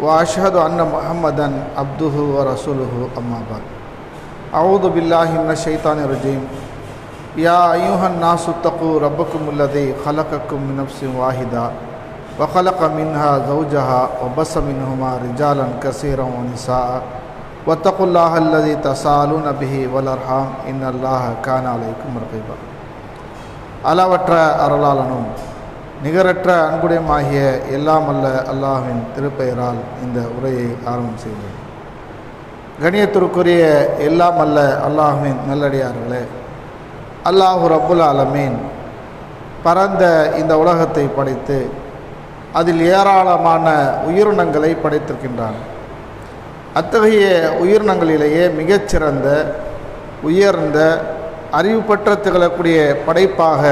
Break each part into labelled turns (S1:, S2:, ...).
S1: وأشهد أن محمدا عبده ورسوله أما بعد أعوذ بالله من الشيطان الرجيم يا أيها الناس اتقوا ربكم الذي خلقكم من نفس واحدة وخلق منها زوجها وبص منهما رجالا كثيرا ونساء واتقوا الله الذي تساءلون به والأرحام إن الله كان عليكم رقيبا அளவற்ற அருளாளனும் நிகரற்ற அன்புடையமாகிய எல்லாம் அல்ல அல்லாஹின் திருப்பெயரால் இந்த உரையை ஆரம்பம் செய்தேன். கணியத்திற்குரிய எல்லாம் அல்ல அல்லாஹ்வின் நல்லடியார்களே அல்லாஹு ரப்புல் ஆலமீன் பரந்த இந்த உலகத்தை படைத்து அதில் ஏராளமான உயிரினங்களை படைத்திருக்கின்றான். அத்தகைய உயிரினங்களிலேயே மிகச்சிறந்த உயர்ந்த அறிவு பெற்ற திகழக்கூடிய படைப்பாக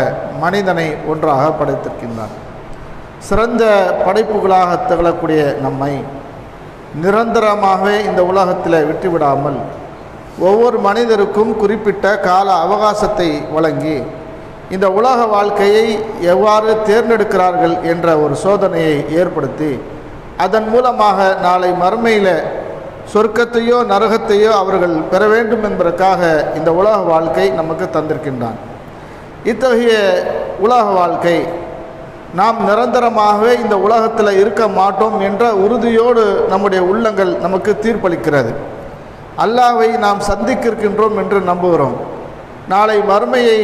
S1: மனிதனை ஒன்றாக படைத்திருக்கின்றான். சிறந்த படைப்புகளாக திகழக்கூடிய நம்மை நிரந்தரமாகவே இந்த உலகத்தில் விட்டுவிடாமல் ஒவ்வொரு மனிதருக்கும் குறிப்பிட்ட கால அவகாசத்தை வழங்கி இந்த உலக வாழ்க்கையை எவ்வாறு தேர்ந்தெடுக்கிறார்கள் என்ற ஒரு சோதனையை ஏற்படுத்தி அதன் மூலமாக நாளை மறுமையில் சொர்க்கத்தையோ நரகத்தையோ அவர்கள் பெற வேண்டும் என்பதற்காக இந்த உலக வாழ்க்கை நமக்கு தந்திருக்கின்றான். இத்தகைய உலக வாழ்க்கை நாம் நிரந்தரமாகவே இந்த உலகத்தில் இருக்க மாட்டோம் என்ற உறுதியோடு நம்முடைய உள்ளங்கள் நமக்கு தீர்ப்பளிக்கிறது. அல்லாவை நாம் சந்திக்கிருக்கின்றோம் என்று நம்புகிறோம். நாளை மறுமையை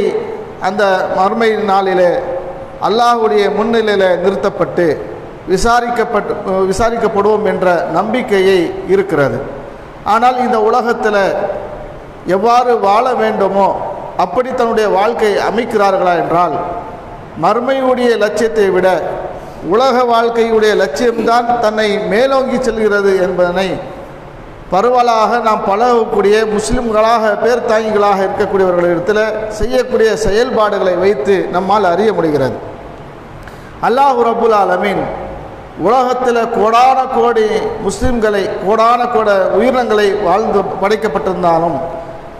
S1: அந்த மறுமை நாளிலே அல்லாஹுடைய முன்னிலையில் நிறுத்தப்பட்டு விசாரிக்கப்பட்டு விசாரிக்கப்படுவோம் என்ற நம்பிக்கையை இருக்கிறது. ஆனால் இந்த உலகத்தில் எவ்வாறு வாழ வேண்டுமோ அப்படி தன்னுடைய வாழ்க்கை அமைக்கிறார்களா என்றால் மறுமையுடைய லட்சியத்தை விட உலக வாழ்க்கையுடைய லட்சியம்தான் தன்னை மேலோங்கி செல்கிறது என்பதனை பரவலாக நாம் பழகக்கூடிய முஸ்லிம்களாக பேர் தாங்கிகளாக இருக்கக்கூடியவர்களிடத்தில் செய்யக்கூடிய செயல்பாடுகளை வைத்து நம்மால் அறிய முடிகிறது. அல்லாஹு ரபுல் ஆலமீன் உலகத்தில் கோடான கோடி முஸ்லிம்களை கோடான கோட உயிரினங்களை வாழ்ந்து படைக்கப்பட்டிருந்தாலும்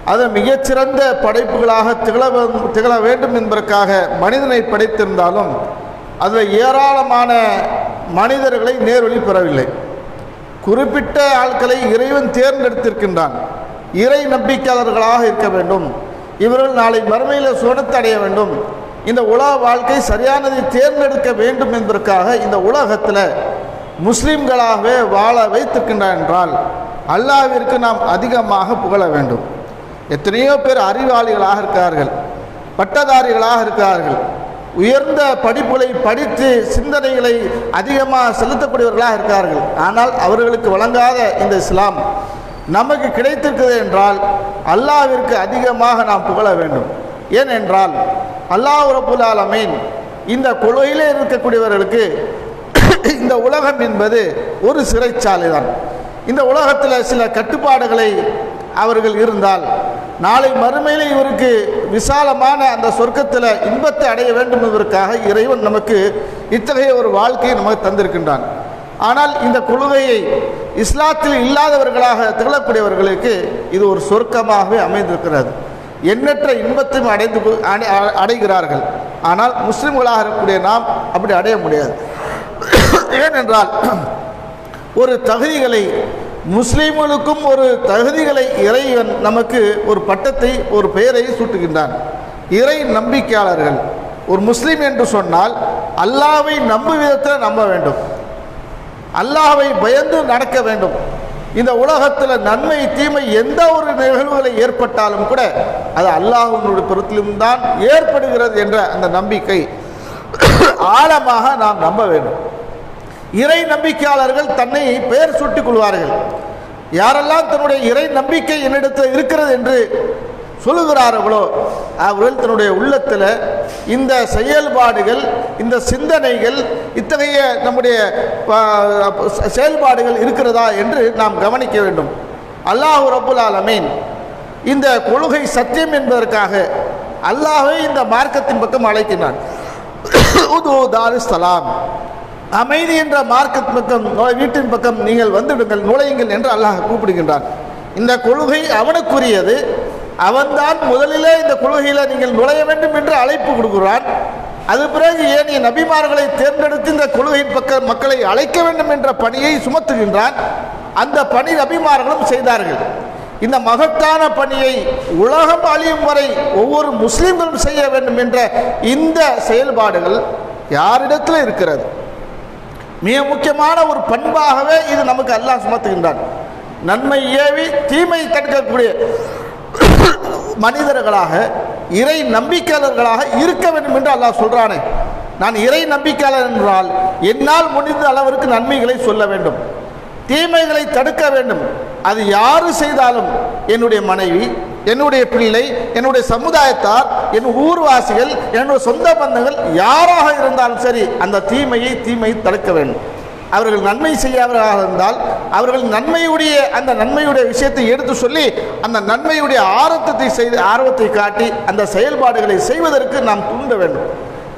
S1: அது மிகச்சிறந்த படைப்புகளாக திகழ திகழ வேண்டும் என்பதற்காக மனிதனை படைத்திருந்தாலும் அதில் ஏராளமான மனிதர்களை நேர்வழி பெறவில்லை. குறிப்பிட்ட ஆட்களை இறைவன் தேர்ந்தெடுத்திருக்கின்றான். இறை நம்பிக்கையாளர்களாக இருக்க வேண்டும். இவர்கள் நாளை மறுமையில் சுனத்தடைய வேண்டும். இந்த உலக வாழ்க்கை சரியானதை தேர்ந்தெடுக்க வேண்டும் என்பதற்காக இந்த உலகத்தில் முஸ்லீம்களாகவே வாழ வைத்திருக்கின்றார் என்றால் அல்லாவிற்கு நாம் அதிகமாக புகழ வேண்டும். எத்தனையோ பேர் அறிவாளிகளாக இருக்கிறார்கள் பட்டதாரிகளாக இருக்கிறார்கள். உயர்ந்த படிப்புகளை படித்து சிந்தனைகளை அதிகமாக செலுத்தக்கூடியவர்களாக இருக்கிறார்கள். ஆனால் அவர்களுக்கு வழங்காத இந்த இஸ்லாம் நமக்கு கிடைத்திருக்கிறது என்றால் அல்லாவிற்கு அதிகமாக நாம் புகழ வேண்டும். ஏனென்றால் அல்லாஹ் ரபுல் ஆலமீன் இந்த கொள்கையிலே இருக்கக்கூடியவர்களுக்கு இந்த உலகம் என்பது ஒரு சிறைச்சாலை தான் இந்த உலகத்தில் சில கட்டுப்பாடுகளை அவர்கள் இருந்தால் நாளை மறுமையில் இவருக்கு விசாலமான அந்த சொர்க்கத்தில் இன்பத்தை அடைய வேண்டும் என்பதற்காக இறைவன் நமக்கு இத்தகைய ஒரு வாழ்க்கையை நமக்கு தந்திருக்கின்றான். ஆனால் இந்த கொள்கையை இஸ்லாத்தில் இல்லாதவர்களாக திகழக்கூடியவர்களுக்கு இது ஒரு சொர்க்கமாகவே அமைந்திருக்கிறது. எண்ணற்ற இன்பத்தையும் அடைந்து அடைகிறார்கள். ஆனால் முஸ்லிம்களாக இருக்கக்கூடிய நாம் அப்படி அடைய முடியாது. ஏனென்றால் ஒரு தகுதிகளை முஸ்லீம்களுக்கும் ஒரு தகுதிகளை இறைவன் நமக்கு ஒரு பட்டத்தை ஒரு பெயரை சூட்டுகின்றான். இறை நம்பிக்கையாளர்கள் ஒரு முஸ்லீம் என்று சொன்னால் அல்லாவை நம்பு விதத்தில் நம்ப வேண்டும். அல்லாவை பயந்து நடக்க வேண்டும். இந்த உலகத்தில் நன்மை தீமை எந்த ஒரு நிகழ்வுகளை ஏற்பட்டாலும் கூட அது அல்லாஹனுடைய பொருத்திலும் தான் ஏற்படுகிறது என்ற அந்த நம்பிக்கை ஆழமாக நாம் நம்ப வேண்டும். இறை நம்பிக்கையாளர்கள் தன்னை பெயர் சுட்டிக் கொள்வார்கள். யாரெல்லாம் தன்னுடைய இறை நம்பிக்கை என்னிடத்தில் இருக்கிறது என்று சொல்லுகிறார்களோ அவர்கள் தன்னுடைய உள்ளத்தில் இந்த செயல்பாடுகள் இந்த சிந்தனைகள் இத்தகைய நம்முடைய செயல்பாடுகள் இருக்கிறதா என்று நாம் கவனிக்க வேண்டும். அல்லாஹ் ரபுல் ஆலமீன் இந்த கொள்கை சத்தியம் என்பதற்காக அல்லாஹே இந்த மார்க்கத்தின் பக்கம் அழைக்கினான் உது தாருஸ்ஸலாம் அமைதி என்ற மார்க்கத்தின் பக்கம் வீட்டின் பக்கம் நீங்கள் வந்துவிடுங்கள் நுழையுங்கள் என்று அல்லாஹ் கூப்பிடுகின்றான். இந்த கொள்கை அவனுக்குரியது. அவன்தான் முதலிலே இந்த கொள்கையில் நீங்கள் நுழைய வேண்டும் என்று அழைப்பு கொடுக்கிறான். அது பிறகு ஏனைய நபிமார்களை தேர்ந்தெடுத்து இந்த கொள்கையின் பக்க மக்களை அழைக்க வேண்டும் என்ற பணியை சுமத்துகின்றான். அந்த பணி நபிமார்களும் செய்தார்கள். இந்த மகத்தான பணியை உலகம் அழியும் வரை ஒவ்வொரு முஸ்லீம்களும் செய்ய வேண்டும் என்ற இந்த செயல்பாடுகள் யாரிடத்தில் இருக்கிறது? மிக முக்கியமான ஒரு பண்பாகவே இது நமக்கு அல்லாஹ் சுமத்துகின்றான். நன்மை ஏவி தீமை தடுக்கக்கூடிய மனிதர்களாக இறை நம்பிக்கையாளர்களாக இருக்க வேண்டும் என்று அல்லாஹ் சொல்கிறானே நான் இறை நம்பிக்கையாளர் என்றால் என்னால் முடிந்த அளவிற்கு நன்மைகளை சொல்ல வேண்டும். தீமைகளை தடுக்க வேண்டும். அது யாரு செய்தாலும் என்னுடைய மனைவி என்னுடைய பிள்ளை என்னுடைய சமுதாயத்தார் என் ஊர்வாசிகள் என்னுடைய சொந்த பந்தங்கள் யாராக இருந்தாலும் சரி அந்த தீமையை தீமையை தடுக்க வேண்டும். அவர்கள் நன்மை செய்யாதவர்களாக இருந்தால் அவர்கள் நன்மையுடைய அந்த நன்மையுடைய விஷயத்தை எடுத்து சொல்லி அந்த நன்மையுடைய ஆரத்தத்தை செய்து ஆர்வத்தை காட்டி அந்த செயல்பாடுகளை செய்வதற்கு நாம் தூண்ட வேண்டும்.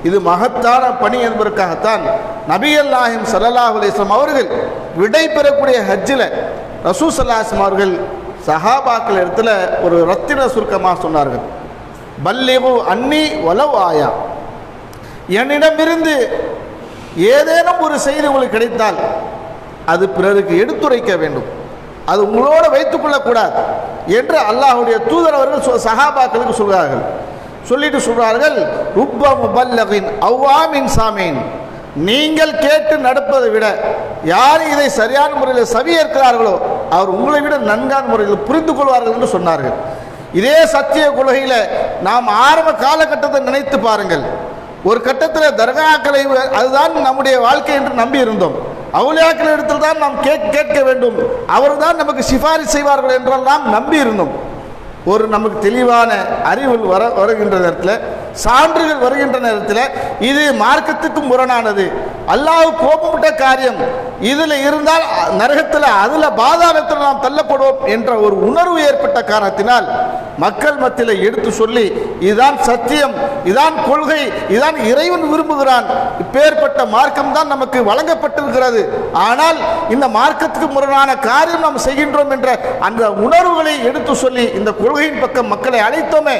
S1: இது மகத்தான பணி என்பதற்காகத்தான் நபிகள் நாயம் சல்லாஹ் அலிஸ்லாம் அவர்கள் விடை பெறக்கூடிய ஹஜ்ஜில் ரசூ சல்லாஹம் அவர்கள் சஹாபாக்கள் இடத்துல ஒரு ரத்தின சுருக்கமாக சொன்னார்கள். பல்லிவு அன்னி வலவ் ஆயா. என்னிடமிருந்து ஏதேனும் ஒரு செய்தி உங்களுக்கு கிடைத்தால் அது பிறருக்கு எடுத்துரைக்க வேண்டும். அது உங்களோட வைத்துக் கொள்ளக்கூடாது என்று அல்லாஹுடைய தூதர் அவர்கள் சஹாபாக்களுக்கு சொல்கிறார்கள். சொல்லிட்டு சொல்கிறார்கள் ருப்ப முபல்லகின் அவ்வாமின் சாமீன். நீங்கள் கேட்டு நடப்பதை விட யார் இதை சரியான முறையில் சவியேற்கிறார்களோ அவர் உங்களை விட நன்கான முறையில் புரிந்து கொள்வார்கள் என்று சொன்னார்கள். இதே சத்திய கொள்கையில் நாம் ஆரம்ப காலகட்டத்தை நினைத்து பாருங்கள். ஒரு கட்டத்தில் தர்காக்களை அதுதான் நம்முடைய வாழ்க்கை என்று நம்பி இருந்தோம். அவுளியாக்கள் இடத்தில் தான் நாம் கேட்க கேட்க வேண்டும். அவர்தான் நமக்கு சிபாரிசு செய்வார்கள் என்றெல்லாம் நம்பி இருந்தோம். ஒரு நமக்கு தெளிவான அறிவு வர வருகின்ற நேரத்தில் சான்றுகள் வருகின்ற நேரத்தில் இது மார்க்கத்துக்கு முரணானது. அல்லாஹ் கோபப்பட்ட காரியம். இதில் இருந்தால் நரகத்தில் அதில் பாதாளத்தில் நாம் தள்ளப்படுவோம் என்ற ஒரு உணர்வு ஏற்பட்ட காரணத்தினால் மக்கள் மத்தியில் எடுத்து சொல்லி இதுதான் சத்தியம் இதான் கொள்கை இதான் இறைவன் விரும்புகிறான். இப்பேற்பட்ட மார்க்கம் தான் நமக்கு வழங்கப்பட்டிருக்கிறது. ஆனால் இந்த மார்க்கத்துக்கு முரணான காரியம் நாம் செய்கின்றோம் என்ற அந்த உணர்வுகளை எடுத்து சொல்லி இந்த கொள்கையின் பக்கம் மக்களை அழைத்தோமே.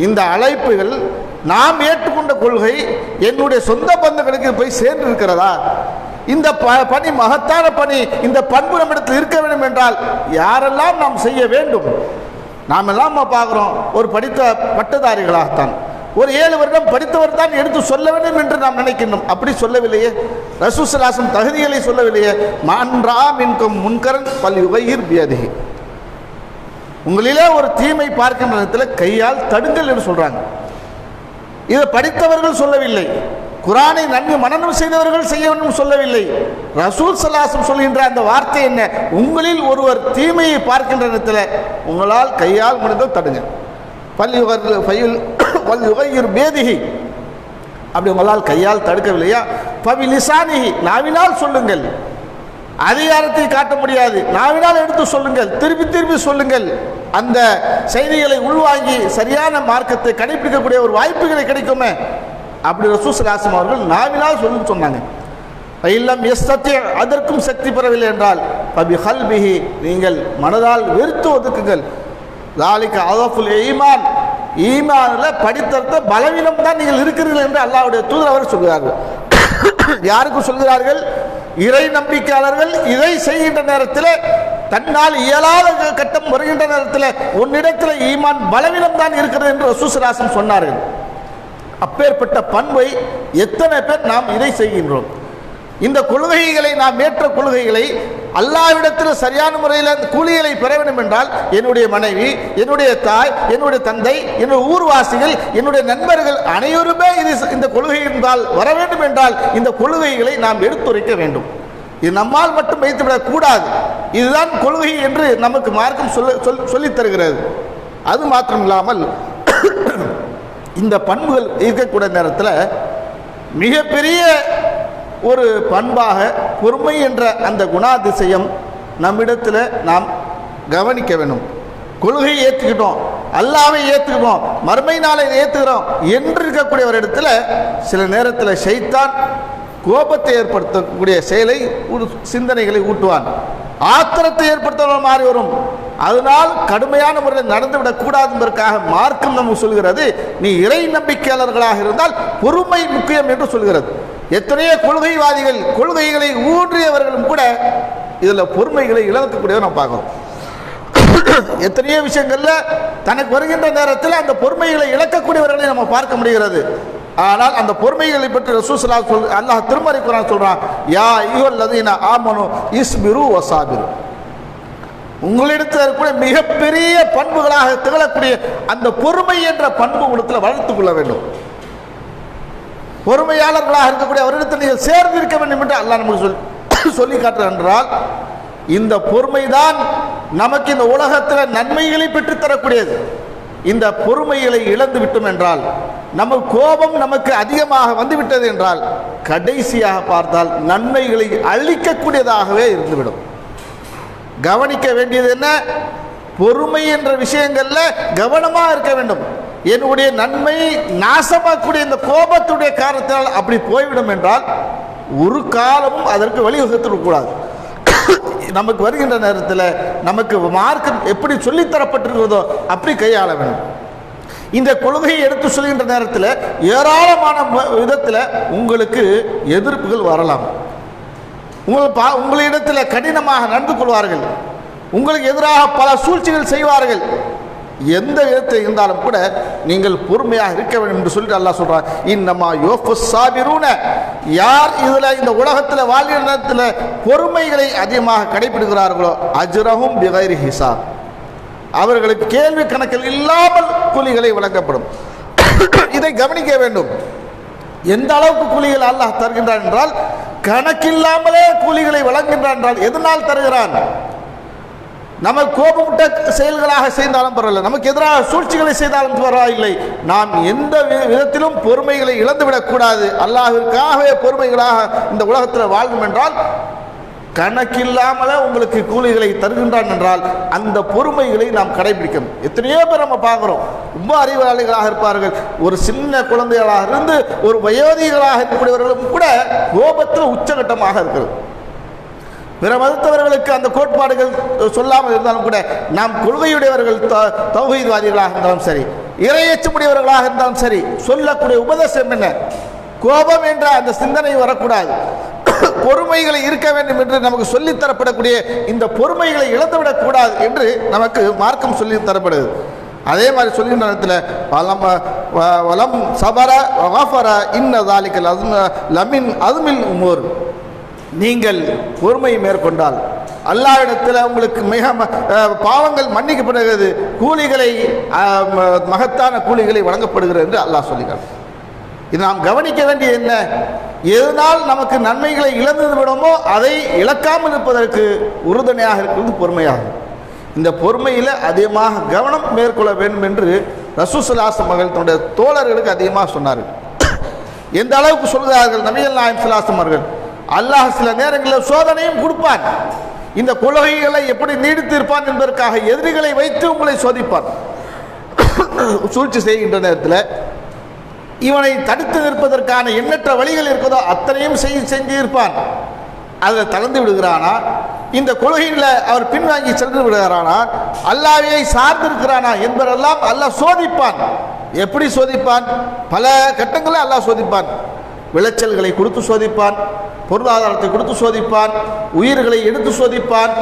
S1: இந்த அழைப்புகள் நாம் ஏற்றுக்கொண்ட கொள்கை என்னுடைய சொந்த பந்தங்களுக்கு போய் சேர்ந்திருக்கிறதா? இந்த ப- பணி மகத்தான பணி இந்த பண்பு நம்மிடத்தில் இருக்க வேண்டும் என்றால் யாரெல்லாம் நாம் செய்ய வேண்டும்? நாம் எல்லாம் பார்க்குறோம் ஒரு படித்த பட்டதாரிகளாகத்தான். ஒரு ஏழு வருடம் படித்தவர் தான் எடுத்து சொல்ல வேண்டும் என்று நாம் நினைக்கின்றோம். அப்படி சொல்லவில்லையே. ரசூசலாசம் தகுதிகளை சொல்லவில்லையே. மான்றா மின்கும் முன்கரன் பல் யுகையிர் பியதிகி உங்களிலே ஒரு தீமை பார்க்கின்ற நேரத்தில் கையால் தடுங்கள் என்று சொல்கிறாங்க இதை படித்தவர்கள் சொல்லவில்லை. குரானை நன்கு மனநம் செய்தவர்கள் செய்ய வேண்டும் சொல்லவில்லை. ரசூல் சலாசம் சொல்கின்ற அந்த வார்த்தை என்ன? உங்களில் ஒருவர் தீமையை பார்க்கின்ற நேரத்தில் உங்களால் கையால் முடிந்தால் தடுங்க பல்யுகர் பயில் பல்யுகையுர் பேதிகி அப்படி உங்களால் கையால் தடுக்கவில்லையா? பவி லிசானிகி நாவினால் சொல்லுங்கள். அதிகாரத்தை காட்ட முடியாது. நாவினால் எடுத்து சொல்லுங்கள். திருப்பி திருப்பி சொல்லுங்கள். அந்த செய்திகளை உள்வாங்கி சரியான மார்க்கத்தை கடைபிடிக்கக்கூடிய ஒரு வாய்ப்புகளை கிடைக்குமே. அப்படி ரசூசலாசம் அவர்கள் நாவினால் சொல்லுன்னு சொன்னாங்க. இல்லம் எஸ் சத்திய அதற்கும் சக்தி பெறவில்லை என்றால் பபி ஹல்பிஹி நீங்கள் மனதால் வெறுத்து ஒதுக்குங்கள். லாலிக்க அதஃபுல் ஈமான். ஈமானில் படித்தர்த்த பலவீனம் தான் நீங்கள் இருக்கிறீர்கள் என்று அல்லாவுடைய தூதர் அவர் சொல்கிறார்கள். யாருக்கு சொல்கிறார்கள்? இறை நம்பிக்கையாளர்கள் இதை செய்கின்ற நேரத்தில் தன்னால் இயலாத கட்டம் வருகின்ற நேரத்தில் உன்னிடத்தில் ஈமான் பலவீனம் தான் இருக்கிறது என்று சுசராசன் சொன்னார்கள். அப்பேற்பட்ட பண்பை எத்தனை பேர் நாம் இதை செய்கின்றோம்? இந்த கொள்கைகளை நாம் ஏற்ற கொள்கைகளை அல்லாவிடத்தில் சரியான முறையில் அந்த கூலிகளை பெற வேண்டும் என்றால் என்னுடைய மனைவி என்னுடைய தாய் என்னுடைய தந்தை என்னுடைய ஊர்வாசிகள் என்னுடைய நண்பர்கள் அனைவருமே இது இந்த கொள்கை என்றால் வர வேண்டும் என்றால் இந்த கொள்கைகளை நாம் எடுத்துரைக்க வேண்டும். இது நம்மால் மட்டும் வைத்துவிடக் கூடாது. இதுதான் கொள்கை என்று நமக்கு மார்க்கம் சொல்ல சொல் சொல்லித் தருகிறது. அது மாத்திரம் இல்லாமல் இந்த பண்புகள் இருக்கக்கூடிய நேரத்தில் மிகப்பெரிய ஒரு பண்பாக பொறுமை என்ற அந்த குணாதிசயம் நம்மிடத்தில் நாம் கவனிக்க வேணும். கொள்கையை ஏற்றுக்கிட்டோம் அல்லாவை ஏற்றுக்கிட்டோம் மறுமை நாளை ஏற்றுக்கிறோம் என்று இருக்கக்கூடிய ஒரு இடத்துல சில நேரத்தில் ஷைத்தான் கோபத்தை ஏற்படுத்தக்கூடிய செயலை சிந்தனைகளை ஊட்டுவான். ஆத்திரத்தை ஏற்படுத்த மாறி வரும். அதனால் கடுமையான முறையில் நடந்துவிடக்கூடாது என்பதற்காக மார்க்கம் நமக்கு சொல்கிறது நீ இறை நம்பிக்கையாளர்களாக இருந்தால் பொறுமை முக்கியம் என்று சொல்கிறது. எத்தனையோ கொள்கைவாதிகள் கொள்கைகளை ஊன்றியவர்களும் கூட இதில் பொறுமைகளை இழக்கக்கூடியதை நம்ம பார்க்கிறோம். எத்தனையோ விஷயங்களில் தனக்கு வருகின்ற நேரத்தில் அந்த பொறுமைகளை இழக்கக்கூடியவர்களை நம்ம பார்க்க முடிகிறது. ஆனால் அந்த பொறுமைகளை பற்றி ரசூசலா சொல் அல்லாஹ் திருமறை குரான் சொல்கிறான் யா ஐயோல் லதீன ஆமனு இஸ்பிரு ஒசாபிரு உங்களிடத்தில் இருக்கக்கூடிய மிகப்பெரிய பண்புகளாக திகழக்கூடிய அந்த பொறுமை என்ற பண்பு உங்களிடத்தில் வளர்த்து கொள்ள வேண்டும். பொறுமையாளர்களாக இருக்கக்கூடிய அவரிடத்தில் நீங்கள் சேர்ந்து இருக்க வேண்டும் என்று அல்லா நமக்கு சொல்லி சொல்லி காட்டுறார் என்றால் இந்த பொறுமை தான் நமக்கு இந்த உலகத்தில் நன்மைகளை பெற்றுத்தரக்கூடியது. இந்த பொறுமைகளை இழந்து விட்டோம் என்றால் நம்ம கோபம் நமக்கு அதிகமாக வந்துவிட்டது என்றால் கடைசியாக பார்த்தால் நன்மைகளை அழிக்கக்கூடியதாகவே இருந்துவிடும். கவனிக்க வேண்டியது என்ன? பொறுமை என்ற விஷயங்களில் கவனமாக இருக்க வேண்டும். என்னுடைய நன்மை நாசமாக்கூடிய இந்த கோபத்துடைய காரணத்தினால் அப்படி போய்விடும் என்றால் ஒரு காலமும் அதற்கு வழிவகுத்துவிடக்கூடாது நமக்கு வருகின்ற நேரத்தில் நமக்கு மார்க்கம் எப்படி சொல்லித்தரப்பட்டிருக்கிறதோ அப்படி கையாள வேண்டும். இந்த கொள்கையை எடுத்து சொல்கின்ற நேரத்தில் ஏராளமான விதத்தில் உங்களுக்கு எதிர்ப்புகள் வரலாம். உங்கள் பா உங்களிடத்தில் கடினமாக நடந்து கொள்வார்கள். உங்களுக்கு எதிராக பல சூழ்ச்சிகள் செய்வார்கள். எந்த விதத்தில் இருந்தாலும் கூட நீங்கள் பொறுமையாக இருக்க வேண்டும் என்று சொல்லிட்டு அல்லாஹ் சொல்றான். இன்னமா யோஃபு சாபிரூன யார் இதில் இந்த உலகத்தில் வாழ்கிற நேரத்தில் பொறுமைகளை அதிகமாக கடைபிடிக்கிறார்களோ அஜ்ரஹும் பிகைரி ஹிசாப். அவர்களுக்கு கேள்வி கணக்கில் இல்லாமல் கூலிகளை வழங்கப்படும். இதை கவனிக்க வேண்டும். எந்த அளவுக்கு கூலிகள் அல்லாஹ் தருகின்றான் என்றால் கணக்கில்லாமலே கூலிகளை வழங்குகின்றான் என்றால் எதனால் தருகிறான்? நம்ம கோபமுட்ட செயல்களாக செய்தாலும் பரவாயில்லை. நமக்கு எதிராக சூழ்ச்சிகளை செய்தாலும் பரவாயில்லை. நாம் எந்த விதத்திலும் பொறுமைகளை இழந்துவிடக்கூடாது அல்லாஹிற்காகவே பொறுமைகளாக இந்த உலகத்தில் வாழும் என்றால் கணக்கில்லாமல் உங்களுக்கு கூலிகளை தருகின்றான் என்றால் அந்த பொறுமைகளை நாம் கடைபிடிக்கணும். எத்தனையோ பேர் நம்ம பார்க்குறோம். ரொம்ப அறிவாளிகளாக இருப்பார்கள். ஒரு சின்ன குழந்தைகளாக இருந்து ஒரு வயோதிகளாக இருக்கக்கூடியவர்களும் கூட கோபத்தில் உச்சகட்டமாக இருக்கிறது. பிற மதத்தவர்களுக்கு அந்த கோட்பாடுகள் சொல்லாமல் இருந்தாலும் கூட நாம் கொள்கையுடையவர்கள் த- தௌஹீத்வாதிகளாக இருந்தாலும் சரி இரையச்சமுடையவர்களாக இருந்தாலும் சரி சொல்லக்கூடிய உபதேசம் என்ன? கோபம் என்ற அந்த சிந்தனை வரக்கூடாது. பொறுமைகளை இருக்க வேண்டும் என்று நமக்கு சொல்லித் தரப்படக்கூடிய இந்த பொறுமைகளை இழந்துவிடக் கூடாது என்று நமக்கு மார்க்கம் சொல்லி தரப்படுது. அதே மாதிரி சொல்கின்ற நேரத்தில் வலம் வ- வலம் சபர வஃபர இன்ன தாலிக்கல் லமின் அதுமில் உமோர். நீங்கள் பொறுமை மேற்கொண்டால் அல்லாஹ்விடத்தில் உங்களுக்கு மிக ம- பாவங்கள் மன்னிக்கப்படுகிறது கூலிகளை மகத்தான கூலிகளை வழங்கப்படுகிறது என்று அல்லாஹ் சொல்லுகிறார் இது நாம் கவனிக்க வேண்டிய என்ன? எதனால் நமக்கு நன்மைகளை இழந்து விடுமோ அதை இழக்காமல் இருப்பதற்கு உறுதுணையாக இருக்கிறது பொறுமையாகும் இந்த பொறுமையில் அதிகமாக கவனம் மேற்கொள்ள வேண்டும் என்று ரசூசலாச மகள் தன்னுடைய தோழர்களுக்கு அதிகமாக சொன்னார்கள். எந்த அளவுக்கு சொல்கிறார்கள் நபிகள் நாயம் சிலாசம் அவர்கள்? அல்லாஹ் சில நேரங்களில் சோதனையும் கொடுப்பான். இந்த கொள்கைகளை எப்படி நீடித்து இருப்பான் என்பதற்காக எதிரிகளை வைத்து உங்களை சோதிப்பான். சூழ்ச்சி செய்கின்ற நேரத்தில் இவனை தடுத்து நிற்பதற்கான எண்ணற்ற வழிகள் இருக்கதோ அத்தனையும் செய் செஞ்சு இருப்பான் அதில் தளர்ந்து விடுகிறானா? இந்த கொள்கையில் அவர் பின்வாங்கி சென்று விடுகிறானா? அல்லாஹ்வை சார்ந்திருக்கிறானா என்பதெல்லாம் அல்லாஹ் சோதிப்பான். எப்படி சோதிப்பான்? பல கட்டங்களில் அல்லாஹ் சோதிப்பான். விளைச்சல்களை கொடுத்து சோதிப்பான் பொருளாதாரத்தை கொடுத்து சோதிப்பான் உயிர்களை எடுத்து சோதிப்பான்.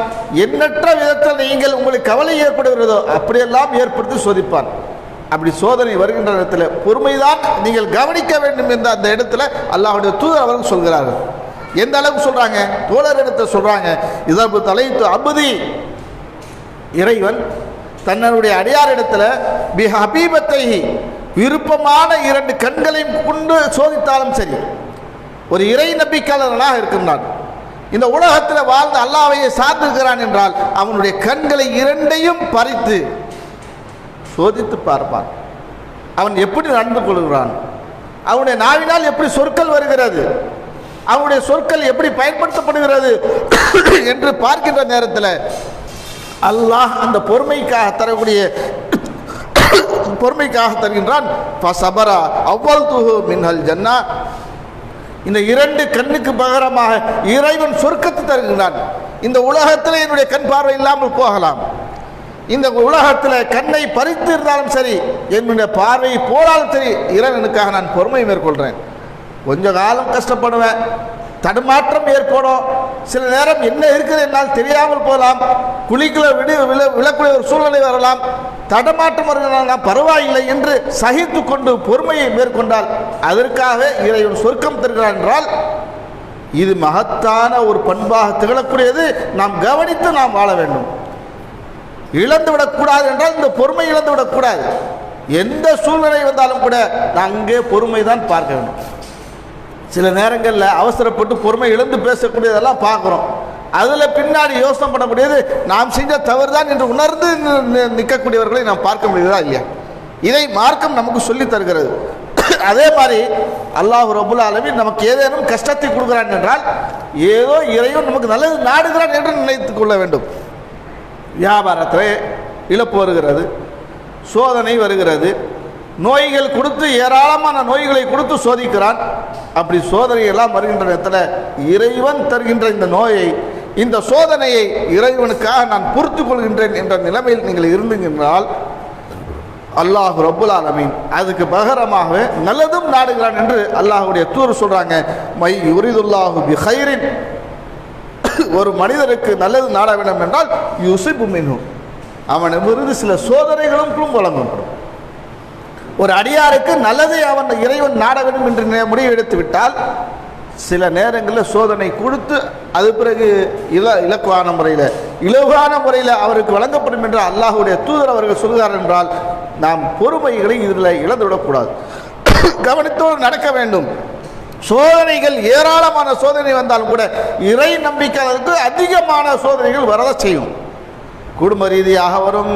S1: எண்ணற்ற விதத்தில் நீங்கள் உங்களுக்கு கவலை ஏற்படுகிறதோ அப்படியெல்லாம் ஏற்படுத்தி சோதிப்பான். அப்படி சோதனை வருகின்ற இடத்துல பொறுமைதான் நீங்கள் கவனிக்க வேண்டும் என்ற அந்த இடத்துல அல்லாஹுடைய தூதர் அவர்கள் சொல்கிறார்கள். எந்த அளவுக்கு சொல்றாங்க? தோழர் இடத்துல சொல்றாங்க இதற்கு தலைத்து அபுதி. இறைவன் தன்னுடைய அடியாரிடத்துல பி ஹபீபத்தை விருப்பமான இரண்டு கண்களையும் கொண்டு சோதித்தாலும் சரி ஒரு இறை நம்பிக்கையாளர்களாக இருக்கின்றான் இந்த உலகத்தில் வாழ்ந்த அல்லாவையே சார்ந்திருக்கிறான் என்றால் அவனுடைய கண்களை இரண்டையும் பறித்து சோதித்து பார்ப்பான். அவன் எப்படி நடந்து கொள்கிறான்? அவனுடைய நாவினால் எப்படி சொற்கள் வருகிறது? அவனுடைய சொற்கள் எப்படி பயன்படுத்தப்படுகிறது? என்று பார்க்கின்ற நேரத்தில் அல்லாஹ் அந்த பொறுமைக்காக தரக்கூடிய பொறுமைக்காக தருகின்றான். சபரா அவ்வல் துஹு மின்ஹல் ஜன்னா. இந்த இரண்டு கண்ணுக்கு பகரமாக இறைவன் சொர்க்கத்தை தருகின்றான். இந்த உலகத்தில் என்னுடைய கண் பார்வை இல்லாமல் போகலாம். இந்த உலகத்தில் கண்ணை பறித்து இருந்தாலும் சரி என்னுடைய பார்வை போனாலும் சரி இறைவனுக்காக நான் பொறுமை மேற்கொள்கிறேன் கொஞ்ச காலம் கஷ்டப்படுவேன். தடுமாற்றம் ஏற்படும். சில நேரம் என்ன இருக்குது என்னால் தெரியாமல் போகலாம். குழிக்குள்ள விடு விழ விழக்கூடிய ஒரு சூழ்நிலை வரலாம். தடமாற்றம் வருகிறான் பரவாயில்லை என்று சகித்து கொண்டு பொறுமையை மேற்கொண்டால் அதற்காக இறைவன் சொர்க்கம் தருகிறான் என்றால் இது மகத்தான ஒரு பண்பாக திகழக்கூடியது. நாம் கவனித்து நாம் வாழ வேண்டும். இழந்து விடக்கூடாது என்றால் இந்த பொறுமை இழந்து விடக்கூடாது. எந்த சூழ்நிலை வந்தாலும் கூட நான் அங்கே பொறுமை தான் பார்க்க வேண்டும். சில நேரங்களில் அவசரப்பட்டு பொறுமை இழந்து பேசக்கூடியதெல்லாம் பார்க்குறோம். அதில் பின்னாடி யோசனை பண்ணக்கூடியது நாம் செஞ்ச தவறு தான் என்று உணர்ந்து நிற்கக்கூடியவர்களை நாம் பார்க்க முடியுதா இல்லையா? இதை மார்க்கம் நமக்கு சொல்லித் தருகிறது. அதே மாதிரி அல்லாஹ் ரபுல் அளவி நமக்கு ஏதேனும் கஷ்டத்தை கொடுக்குறான் என்றால் ஏதோ இறைவன் நமக்கு நல்லது நாடுகிறான் என்று நினைத்து கொள்ள வேண்டும். வியாபாரத்தில் இழப்பு வருகிறது சோதனை வருகிறது நோய்கள் கொடுத்து ஏராளமான நோய்களை கொடுத்து சோதிக்கிறான். அப்படி சோதனையெல்லாம் வருகின்ற நேரத்தில் இறைவன் தருகின்ற இந்த நோயை இந்த சோதனையை இறைவனுக்காக நான் பொறுத்து கொள்கின்றேன் என்ற நிலைமையில் நீங்கள் இருந்தீங்கன்றால் அல்லாஹ் ரபுல் ஆலமீன் அதுக்கு பகரமாக நல்லதும் நாடுகிறான் என்று அல்லாஹுடைய தூர் சொல்கிறாங்க மை யுரிதுல்லாஹு பி ஹைரின் ஒரு மனிதருக்கு நல்லது நாட வேண்டும் என்றால் யூசிபு மின்ஹு. அவனிடமிருந்து சில சோதனைகளும் வழங்கப்படும். ஒரு அடியாருக்கு நல்லதை அவன் இறைவன் நாட வேண்டும் என்று முடிவு எடுத்து விட்டால் சில நேரங்களில் சோதனை கொடுத்து அது பிறகு இல இலக்குவான முறையில் இலகுவான முறையில் அவருக்கு வழங்கப்படும் என்று அல்லாஹுடைய தூதர் அவர்கள் சொல்கிறார் என்றால் நாம் பொறுமைகளை இதில் இழந்துவிடக்கூடாது. கவனித்தோடு நடக்க வேண்டும். சோதனைகள் ஏராளமான சோதனை வந்தாலும் கூட இறை நம்பிக்கையாளருக்கு அதிகமான சோதனைகள் வரத செய்யும். குடும்ப ரீதியாக வரும்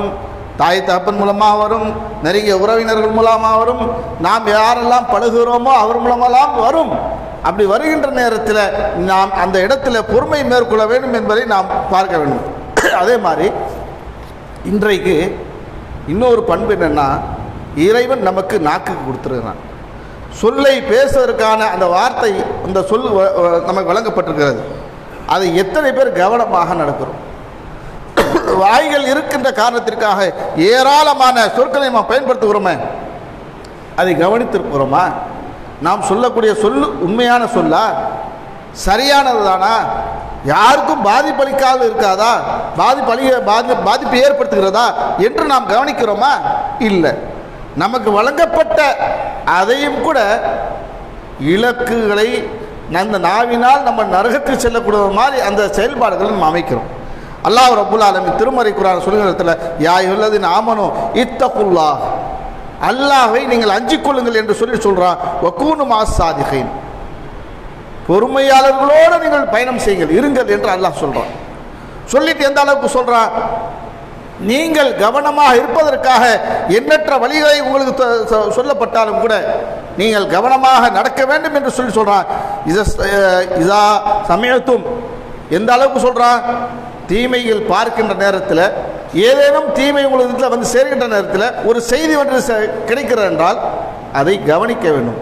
S1: தாய் தகப்பன் மூலமாக வரும் நெருங்கிய உறவினர்கள் மூலமாக வரும் நாம் யாரெல்லாம் பழகுகிறோமோ அவர் மூலமெல்லாம் வரும். அப்படி வருகின்ற நேரத்தில் நாம் அந்த இடத்துல பொறுமை மேற்கொள்ள வேண்டும் என்பதை நாம் பார்க்க வேண்டும். அதே மாதிரி இன்றைக்கு இன்னொரு பண்பு என்னென்னா இறைவன் நமக்கு நாக்கு கொடுத்துருக்கிறான். சொல்லை பேசுவதற்கான அந்த வார்த்தை அந்த சொல் வ- நமக்கு வழங்கப்பட்டிருக்கிறது. அதை எத்தனை பேர் கவனமாக நடக்கிறோம்? வாய்கள் இருக்கின்ற காரணத்திற்காக ஏராளமான சொற்களை நாம் பயன்படுத்துகிறோமே. அதை கவனித்திருக்கிறோமா? நாம் சொல்லக்கூடிய சொல் உண்மையான சொல்லா சரியானது தானா யாருக்கும் பாதிப்பளிக்காத இருக்காதா? பாதிப்பளிக பாதி பாதிப்பு ஏற்படுத்துகிறதா என்று நாம் கவனிக்கிறோமா? இல்லை. நமக்கு வழங்கப்பட்ட அதையும் கூட இலக்குகளை அந்த நாவினால் நம்ம நரகத்துக்கு செல்லக்கூடிய மாதிரி அந்த செயல்பாடுகளை நம்ம அமைக்கிறோம். அல்லாஹ் ரபுல் ஆலமி திருமறை குரான் சொல்லுகிறதுல யா நாமனோ ஆமனோ இத்தகுல்லா. அல்லாஹை நீங்கள் அஞ்சிக் கொள்ளுங்கள் என்று சொல்லி சொல்றான் வக்கூனு சாதிகைன் பொறுமையாளர்களோடு நீங்கள் பயணம் செய்யுங்கள் இருங்கள் என்று அல்லாஹ் சொல்கிறான் சொல்லிட்டு எந்த அளவுக்கு சொல்கிறான் நீங்கள் கவனமாக இருப்பதற்காக எண்ணற்ற வழிகளை உங்களுக்கு சொல்லப்பட்டாலும் கூட நீங்கள் கவனமாக நடக்க வேண்டும் என்று சொல்லி சொல்கிறான் இத இதா சமயத்தும் எந்த அளவுக்கு சொல்கிறான் தீமைகள் பார்க்கின்ற நேரத்தில் ஏதேனும் தீமை உங்களுக்கு வந்து சேர்கின்ற நேரத்தில் ஒரு செய்தி ஒன்று கிடைக்கிறது என்றால் அதை கவனிக்க வேண்டும்.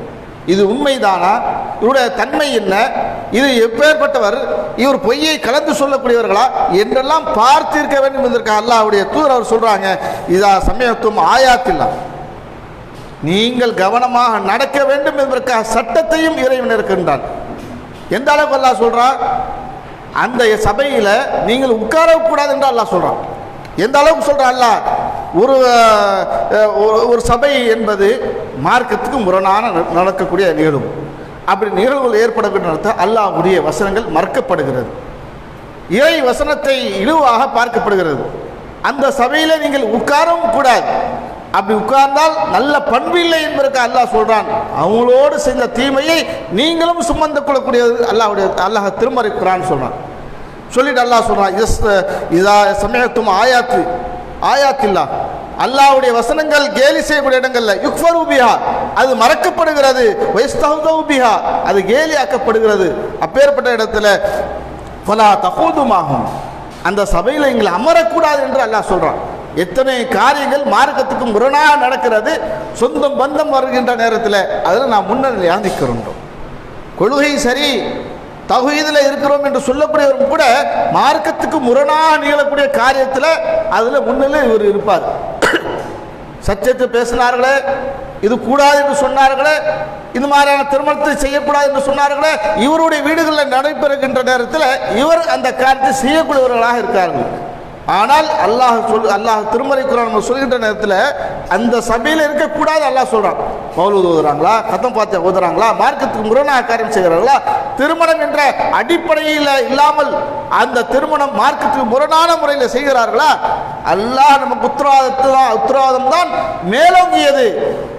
S1: இது உண்மைதானா? இவருடைய தன்மை என்ன? இது எப்பேற்பட்டவர் இவர் பொய்யை கலந்து சொல்லக்கூடியவர்களா என்றெல்லாம் பார்த்திருக்க வேண்டும் என்பதற்காக அல்லாவுடைய தூதர் அவர் சொல்கிறாங்க இதா சமயத்துவம் ஆயாத்தில்லா. நீங்கள் கவனமாக நடக்க வேண்டும் என்பதற்காக சட்டத்தையும் இறைவன் இருக்கின்றான் எந்த அளவுக்கு அல்லாஹ் சொல்கிறான் அந்த சபையில் நீங்கள் உட்காரக்கூடாது என்று அல்லாஹ் சொல்கிறான் எந்த அளவுக்கு சொல்கிறான் அல்லாஹ்? ஒரு ஒரு- சபை என்பது மார்க்கத்துக்கு முரணான ந- நடக்கக்கூடிய நிகழ்வு அப்படி நிகழ்வுகள் ஏற்படக்கூடிய நேரத்தில் அல்லாஹ்வுடைய வசனங்கள் மறுக்கப்படுகிறது. இறை வசனத்தை இழிவாக பார்க்கப்படுகிறது. அந்த சபையில் நீங்கள் உட்காரவும் கூடாது. அப்படி உட்கார்ந்தால் நல்ல பண்பு இல்லை என்பதற்கு அல்லாஹ் சொல்றான். அவங்களோடு செய்த தீமையை நீங்களும் சுமந்து கொள்ளக்கூடியது அல்லாஹ்வுடைய அல்லாஹ் திருமறை குரான் சொல்றான். சொல்லிட்டு அல்லாஹ் சொல்றான் எஸ் இதா சமயத்தும் ஆயாத்து ஆயாத்தில்லா. அல்லாவுடைய வசனங்கள் கேலி செய்யக்கூடிய இடங்கள்ல யுக்ஃபரு உபிஹா அது மறக்கப்படுகிறது. வைஸ்தஹு உபிஹா அது கேலி ஆக்கப்படுகிறது அப்பேற்பட்ட இடத்துல ஃபலா தகூதுமாகும் அந்த சபையில் எங்களை அமரக்கூடாது என்று அல்லாஹ் சொல்கிறான் எத்தனை காரியங்கள் மார்க்கத்துக்கு முரணாக நடக்கிறது சொந்தம் பந்தம் வருகின்ற நேரத்தில் அதில் நாம் முன்னணி யாந்திக்கிறோம் கொள்கை சரி தகுதியில் இருக்கிறோம் என்று சொல்லக்கூடியவரும் கூட மார்க்கத்துக்கு முரணாக நிகழக்கூடிய காரியத்தில் அதில் முன்னிலை இவர் இருப்பார். சத்தியத்தை பேசினார்களே இது கூடாது என்று சொன்னார்களே இந்த மாதிரியான திருமணத்தை செய்யக்கூடாது என்று சொன்னார்களே இவருடைய வீடுகளில் நடைபெறுகின்ற நேரத்தில் இவர் அந்த காரியத்தை செய்யக்கூடியவர்களாக இருக்கார்கள். ஆனால் அல்லாஹ் சொல் அல்லாஹ் திருமறை குரான் நம்ம சொல்கின்ற நேரத்தில் அந்த சபையில் இருக்கக்கூடாது அல்லாஹ் சொல்கிறான் மௌலூத் ஓதுறாங்களா? கதம் பார்த்து ஓதுறாங்களா? மார்க்கத்துக்கு முரணாக காரியம் செய்கிறார்களா? திருமணம் என்ற அடிப்படையில் இல்லாமல் அந்த திருமணம் மார்க்கத்துக்கு முரணான முறையில் செய்கிறார்களா? அல்லாஹ் நமக்கு உத்தரவாதத்தை தான் உத்தரவாதம் தான் மேலோங்கியது.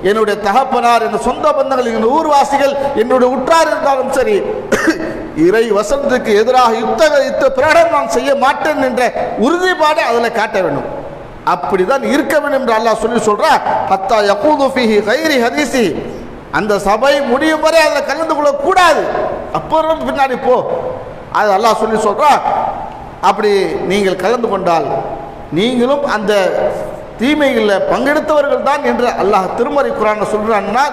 S1: என்னுடைய தகப்பனார் என் சொந்த பந்தங்கள் என் ஊர்வாசிகள் என்னுடைய உற்றார் இருந்தாலும் சரி இறை வசனத்துக்கு எதிராக யுத்த யுத்த பிரகடனம் நான் செய்ய மாட்டேன் என்ற உறுதிப்பாடு அதில் காட்ட வேண்டும். அப்படிதான் இருக்க வேண்டும் என்று அல்லாஹ் சொல்லி சொல்றா ஹத்தா யகூது ஃபிஹி கைரி ஹதீசி. அந்த சபை முடியும் வரை அதில் கலந்து கொள்ளக்கூடாது. அப்புறம் பின்னாடி போ. அது அல்லாஹ் சொல்லி சொல்றா அப்படி நீங்கள் கலந்து கொண்டால் நீங்களும் அந்த தீமைகளில் பங்கெடுத்தவர்கள் தான் என்று அல்லாஹ் திருமறை குரான சொல்கிறான்னா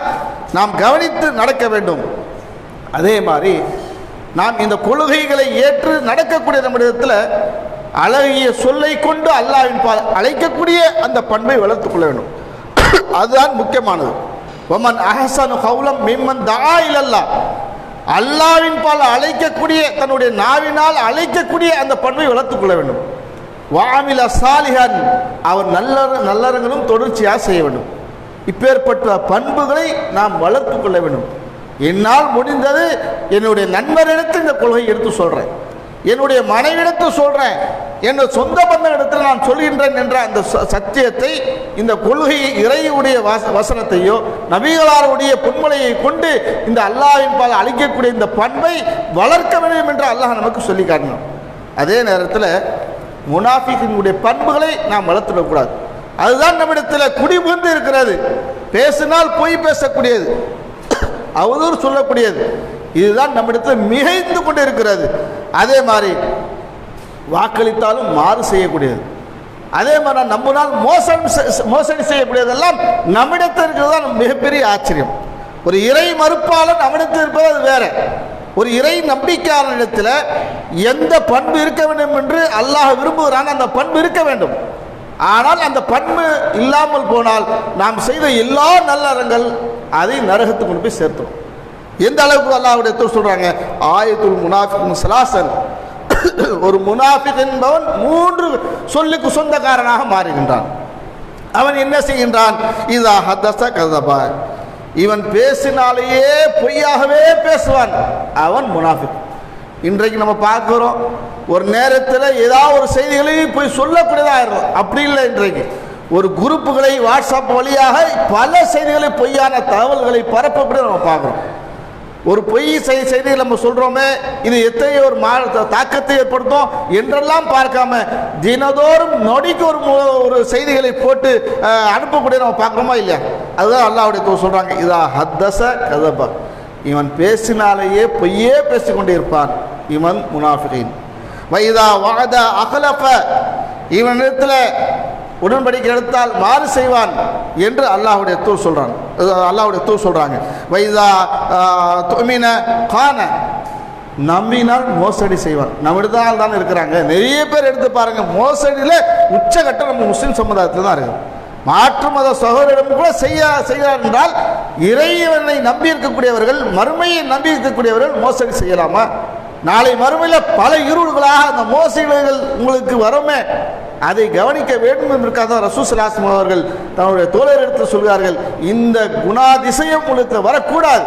S1: நாம் கவனித்து நடக்க வேண்டும். அதே மாதிரி நாம் இந்த கொள்கைகளை ஏற்று நடக்கக்கூடிய நம்மிடத்தில் அழகிய சொல்லை கொண்டு அல்லாவின் பால் அழைக்கக்கூடிய அந்த பண்பை வளர்த்துக் கொள்ள வேண்டும். அதுதான் முக்கியமானது. ஒமன் அஹசன் ஹவுலம் மிம்மன் தா இல்லல்லா அல்லாவின் பால் அழைக்கக்கூடிய தன்னுடைய நாவினால் அழைக்கக்கூடிய அந்த பண்பை வளர்த்துக்கொள்ள வேண்டும். வாமில சாலிஹன். அவர் நல்ல நல்லறங்களும் தொடர்ச்சியாக செய்ய வேண்டும். இப்பேற்பட்ட பண்புகளை நாம் வளர்த்து கொள்ள வேண்டும். என்னால் முடிந்தது என்னுடைய நண்பரிடத்து இந்த கொள்கையை எடுத்து சொல்கிறேன் என்னுடைய மனைவிடத்து சொல்கிறேன் என்னுடைய சொந்த பந்த இடத்தில் நான் சொல்கின்றேன் என்ற அந்த ச- சத்தியத்தை இந்த கொள்கையை இறையுடைய வச வசனத்தையோ நபிகளாருடைய பொன்மலையை கொண்டு இந்த அல்லாவின் பால் அளிக்கக்கூடிய இந்த பண்பை வளர்க்க வேண்டும் என்று அல்லாஹ் நமக்கு சொல்லி காட்டணும் அதே நேரத்தில் முனாஃபிக்கினுடைய பண்புகளை நாம் வளர்த்துடக்கூடாது. அதுதான் நம்மிடத்தில் குடிபுகுந்து இருக்கிறது. பேசினால் பொய் பேசக்கூடியது. அவதூறு சொல்லக்கூடியது. இதுதான் நம்மிடத்தில் மிகைந்து கொண்டு இருக்கிறது அதே மாதிரி வாக்களித்தாலும் மாறு செய்யக்கூடியது. அதே மாதிரி நம்மளால் மோசம் மோசடி செய்யக்கூடியதெல்லாம் நம்மிடத்தில் இருக்கிறது தான் மிகப்பெரிய ஆச்சரியம். ஒரு இறை மறுப்பாளன் நம்மிடத்தில் இருப்பது அது வேற. ஒரு இறை நம்பிக்கையாளனிடத்தில் எந்த பண்பு இருக்க வேண்டும் என்று அல்லாஹ் விரும்புகிறான். அந்த பண்பு இருக்க வேண்டும். ஆனால் அந்த பண்பு இல்லாமல் போனால் நாம் செய்த எல்லா நல்லறங்கள் அதை நரகத்துக்கு கொண்டு போய் சேர்த்துடும் எந்த அளவுக்கு அல்லாவுடைய தூர் சொல்கிறாங்க ஆயத்துல் முனாஃபிக் சலாசன். ஒரு முனாஃபிக் என்பவன் மூன்று சொல்லுக்கு சொந்தக்காரனாக மாறுகின்றான். அவன் என்ன செய்கின்றான்? இதா ஹதச கதபா. இவன் பேசினாலேயே பொய்யாகவே பேசுவான். அவன் முனாஃபிக். இன்றைக்கு நம்ம பார்க்குறோம் ஒரு நேரத்தில் ஏதாவது ஒரு செய்திகளையும் போய் சொல்லக்கூடியதாக இருக்கும் அப்படி இல்லை இன்றைக்கு. ஒரு குரூப்புகளை வாட்ஸ்அப் வழியாக பல செய்திகளை பொய்யான தகவல்களை பரப்பப்படி நம்ம பார்க்குறோம். ஒரு பொய் செய் செய்திகள் நம்ம சொல்கிறோமே இது எத்தனை ஒரு மா தாக்கத்தை ஏற்படுத்தும் என்றெல்லாம் பார்க்காம தினதோறும் நொடிக்கு ஒரு ஒரு செய்திகளை போட்டு அனுப்பக்கூடிய நம்ம பார்க்குறோமா இல்லையா? அதுதான் அல்லாவுடைய தூ சொல்கிறாங்க இதா ஹத்தச கதப. இவன் பேசினாலேயே பொய்யே பேசிக்கொண்டே இருப்பான் இவன் முனாஃபிகின். வைதா வாத அகலப்ப இவனிடத்தில் உடன்படிக்கை எடுத்தால் மாறு செய்வான் என்று அல்லாஹுடைய தூ சொல்கிறான் அல்லாஹுடைய தூ சொல்கிறாங்க வைதா துமின கான. நம்பினால் மோசடி செய்வான். நம்மிடத்தால் தான் இருக்கிறாங்க. நிறைய பேர் எடுத்து பாருங்கள் மோசடியில் உச்சகட்டம் நம்ம முஸ்லீம் சமுதாயத்தில் தான் இருக்கு மாற்று மத சகோதரிடம் கூட செய்ய செய்கிறார் என்றால் இறைவனை நம்பி இருக்கக்கூடியவர்கள் மறுமையை நம்பி இருக்கக்கூடியவர்கள் மோசடி செய்யலாமா? நாளை மறுமையில் பல இருள்களாக அந்த மோசடிகள் உங்களுக்கு வருமே? அதை கவனிக்க வேண்டும் என்பதற்காக தான் ரசூசலாசம் அவர்கள் தன்னுடைய தோழரிடத்தில் சொல்கிறார்கள் இந்த குணாதிசயம் உங்களுக்கு வரக்கூடாது.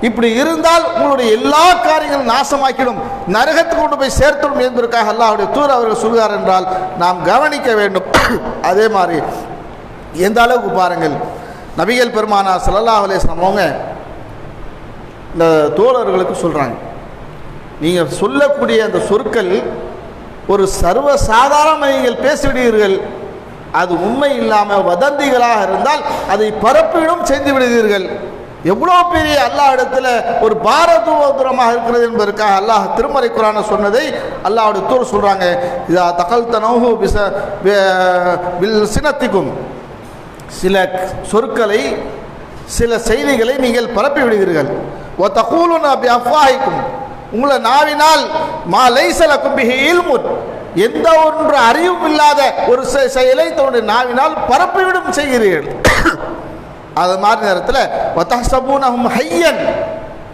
S1: இப்படி இருந்தால் உங்களுடைய எல்லா காரியங்களும் நாசமாக்கிடும் நரகத்துக்கு கொண்டு போய் சேர்த்துடும் என்பதற்காக அல்லாஹ்வுடைய தூர் அவர்கள் சொல்கிறார் என்றால் நாம் கவனிக்க வேண்டும். அதே மாதிரி எந்த அளவுக்கு பாருங்கள் நபிகள் பெருமானா சல்லல்லா அலேஸ்லாம் அவங்க இந்த தோழர்களுக்கு சொல்கிறாங்க நீங்கள் சொல்லக்கூடிய அந்த சொற்கள் ஒரு சர்வ சாதாரண நீங்கள் பேசிவிடுவீர்கள் அது உண்மை இல்லாமல் வதந்திகளாக இருந்தால் அதை பரப்பிடும் செய்து விடுவீர்கள் எவ்வளோ பெரிய அல்லாஹ் இடத்துல ஒரு பாரதூரமாக இருக்கிறது என்பதற்காக அல்லாஹ் திருமறை குரான சொன்னதை அல்லாஹோட தூர் சொல்கிறாங்க இதா தகல் தனோஹு பிச வில் சினத்திக்கும். சில சொற்களை சில செய்திகளை நீங்கள் பரப்பி விடுகிறீர்கள் ஒ தகூலுன்னு அப்படி அஃபாய்க்கும் உங்களை நாவினால் மா லைசல கும்பிகையில் இல்முன். எந்த ஒன்று அறிவும் இல்லாத ஒரு செ- செயலை தன்னுடைய நாவினால் பரப்பிவிடும் செய்கிறீர்கள். அது மாதிரி நேரத்தில் வத்தஹ்சபூனஹும் ஹையன்.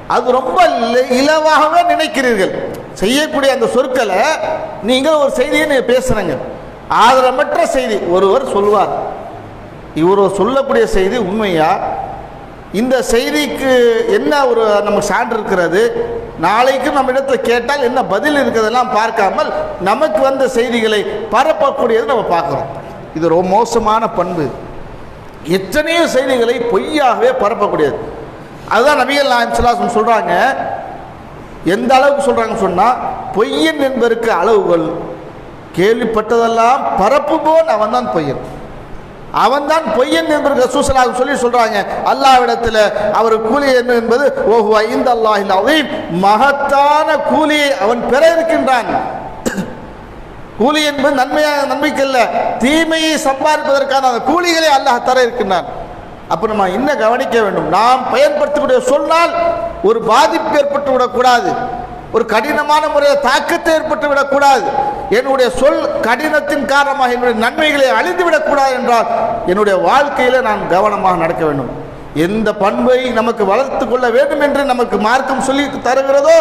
S1: அது ரொம்ப இலவாகவே நினைக்கிறீர்கள். செய்யக்கூடிய அந்த சொற்களை நீங்கள் ஒரு செய்தியை நீங்கள் பேசுறீங்க ஆதரமற்ற செய்தி. ஒருவர் சொல்வார். இவர் சொல்லக்கூடிய செய்தி உண்மையா? இந்த செய்திக்கு என்ன ஒரு நமக்கு சான்று இருக்கிறது? நாளைக்கு நம்ம இடத்துல கேட்டால் என்ன பதில் இருக்கிறதெல்லாம் பார்க்காமல் நமக்கு வந்த செய்திகளை பரப்பக்கூடியது நம்ம பார்க்குறோம். இது ரொம்ப மோசமான பண்பு. எத்தனையோ செய்திகளை பொய்யாகவே பரப்பக்கூடியது. அதுதான் நபிகள் நாயம் சிலாசம் சொல்கிறாங்க எந்த அளவுக்கு சொல்கிறாங்கன்னு சொன்னால் பொய்யன் என்பதற்கு அளவுகள் கேள்விப்பட்டதெல்லாம் பரப்புபோன் அவன் தான் பொய்யன். அவன்தான் பொய்யன் என்று ரசூசலாக சொல்லி சொல்றாங்க. அல்லாவிடத்தில் அவர் கூலி என்ன என்பது ஓஹோ ஐந்து அல்லாஹில் அதையும் மகத்தான கூலியை அவன் பெற இருக்கின்றான். கூலி என்பது நன்மையாக இல்லை தீமையை சம்பாதிப்பதற்கான அந்த கூலிகளை அல்லாஹ் தர இருக்கின்றான். அப்போ நம்ம இன்னும் கவனிக்க வேண்டும். நாம் பயன்படுத்தக்கூடிய சொன்னால் ஒரு பாதிப்பு ஏற்பட்டு விடக்கூடாது ஒரு கடினமான முறையில் தாக்கத்தை ஏற்பட்டு விடக்கூடாது. என்னுடைய சொல் கடினத்தின் காரணமாக என்னுடைய நன்மைகளை அழிந்து விடக்கூடாது என்றால் என்னுடைய வாழ்க்கையில் நான் கவனமாக நடக்க வேண்டும். எந்த பண்பை நமக்கு வளர்த்து கொள்ள வேண்டும் என்று நமக்கு மார்க்கம் சொல்லி தருகிறதோ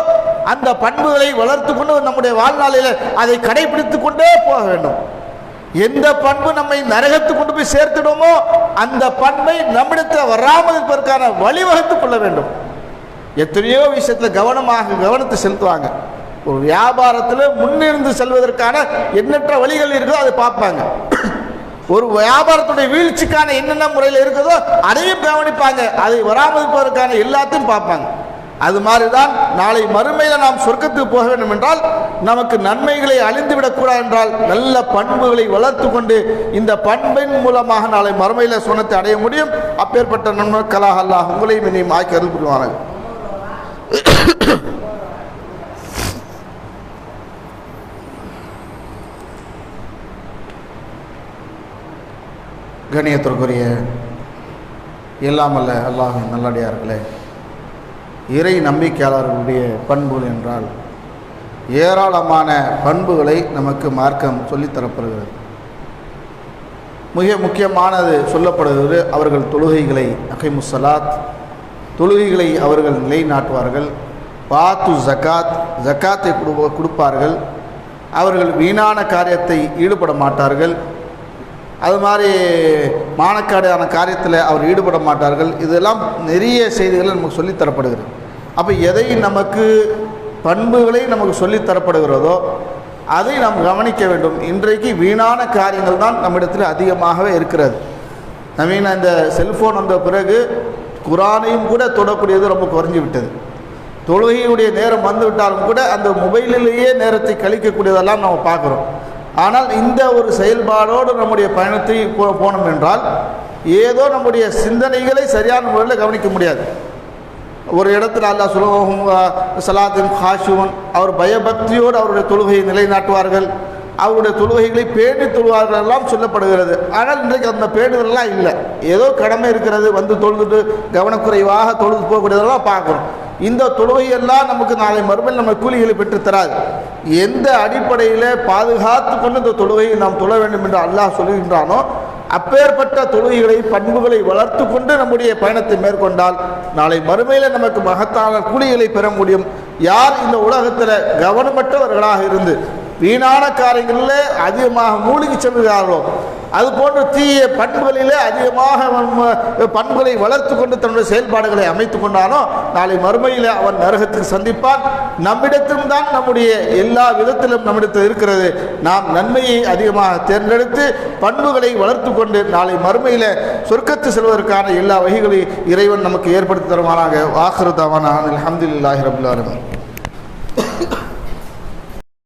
S1: அந்த பண்புகளை வளர்த்து கொண்டு நம்முடைய வாழ்நாளில் அதை கடைபிடித்து கொண்டே போக வேண்டும். எந்த பண்பு நம்மை நரகத்து கொண்டு போய் சேர்த்துடுமோ அந்த பண்பை நம்மிடத்தில் வராமல் இருப்பதற்கான வழிவகுத்துக் கொள்ள வேண்டும். எத்தனையோ விஷயத்தில் கவனமாக கவனத்தை செலுத்துவாங்க. ஒரு வியாபாரத்தில் முன்னிருந்து செல்வதற்கான எண்ணற்ற வழிகள் இருக்கோ அதை பார்ப்பாங்க. ஒரு வியாபாரத்துடைய வீழ்ச்சிக்கான என்னென்ன முறையில் இருக்குதோ அதையும் கவனிப்பாங்க. அதை வராமல் எல்லாத்தையும் பார்ப்பாங்க. அது மாதிரி தான் நாளை மறுமையில் நாம் சொர்க்கத்துக்கு போக வேண்டும் என்றால் நமக்கு நன்மைகளை அழிந்து விடக்கூடாது என்றால் நல்ல பண்புகளை வளர்த்து கொண்டு இந்த பண்பின் மூலமாக நாளை மறுமையில் சொன்னத்தை அடைய முடியும். அப்பேற்பட்ட நன்மக்களாக அல்லாஹ் உங்களையும் இனியும் ஆக்கி அருள் புரிவார்கள் கணியத்திற்குரிய இல்லாமல்ல அல்லாஹ் நல்லடியார்களே இறை நம்பிக்கையாளர்களுடைய பண்புகள் என்றால் ஏராளமான பண்புகளை நமக்கு மார்க்கம் சொல்லித்தரப்படுகிறது மிக முக்கியமானது சொல்லப்படுகிறது அவர்கள் தொழுகைகளை அகைமுசலாத் தொழுகைகளை அவர்கள் நிலைநாட்டுவார்கள். பாத்து ஜக்காத் ஜக்காத்தை கொடு கொடுப்பார்கள். அவர்கள் வீணான காரியத்தை ஈடுபட மாட்டார்கள். அது மாதிரி மானக்காடான காரியத்தில் அவர் ஈடுபட மாட்டார்கள். இதெல்லாம் நிறைய செய்திகள் நமக்கு சொல்லித் தரப்படுகிறது. அப்போ எதை நமக்கு பண்புகளை நமக்கு சொல்லித் தரப்படுகிறதோ அதை நாம் கவனிக்க வேண்டும். இன்றைக்கு வீணான காரியங்கள் தான் நம்மிடத்தில் அதிகமாகவே இருக்கிறது. நவீன இந்த செல்ஃபோன் வந்த பிறகு குரானையும் கூட தொடக்கூடியது ரொம்ப குறைஞ்சி விட்டது. தொழுகையுடைய நேரம் வந்துவிட்டாலும் கூட அந்த மொபைலிலேயே நேரத்தை கழிக்கக்கூடியதெல்லாம் நம்ம பார்க்குறோம். ஆனால் இந்த ஒரு செயல்பாடோடு நம்முடைய பயணத்தை போ- போனோம் என்றால் ஏதோ நம்முடைய சிந்தனைகளை சரியான முறையில் கவனிக்க முடியாது. ஒரு இடத்துல அல்லாஹ் சுலோகம் சலாத்தின் ஹாஷுவன். அவர் பயபக்தியோடு அவருடைய தொழுகையை நிலைநாட்டுவார்கள். அவருடைய தொழுகைகளை பேணி தொழுவார்கள் எல்லாம் சொல்லப்படுகிறது. ஆனால் இன்றைக்கு அந்த பேணுதல்லாம் இல்லை. ஏதோ கடமை இருக்கிறது வந்து தொழுதுட்டு கவனக்குறைவாக தொழுது போகக்கூடியதெல்லாம் பார்க்கணும் இந்த தொழுகையெல்லாம் நமக்கு நாளை மறுமையில் நம்ம கூலிகளை பெற்றுத்தராது எந்த அடிப்படையில் பாதுகாத்து கொண்டு இந்த தொழுகையை நாம் தொழ வேண்டும் என்று அல்லாஹ் சொல்லுகின்றானோ அப்பேற்பட்ட தொழுகைகளை பண்புகளை வளர்த்து கொண்டு நம்முடைய பயணத்தை மேற்கொண்டால் நாளை மறுமையில் நமக்கு மகத்தான கூலிகளை பெற முடியும். யார் இந்த உலகத்தில் கவனமற்றவர்களாக இருந்து வீணான காரியங்களில் அதிகமாக மூழ்கி செல்கிறார்களோ அது போன்ற தீய பண்புகளிலே அதிகமாக பண்புகளை வளர்த்து கொண்டு தன்னுடைய செயல்பாடுகளை அமைத்து கொண்டானோ நாளை மறுமையில் அவன் நரகத்துக்கு சந்திப்பான். நம்மிடத்திலும் தான் நம்முடைய எல்லா விதத்திலும் நம்மிடத்தில் இருக்கிறது. நாம் நன்மையை அதிகமாக தேர்ந்தெடுத்து பண்புகளை வளர்த்து கொண்டு நாளை மறுமையில் சொர்க்கத்து செல்வதற்கான எல்லா வகைகளையும் இறைவன் நமக்கு ஏற்படுத்தி தருவானாக. வாக்குறுதாவான அலமதுல்லாஹி ரபுல்லாலுமே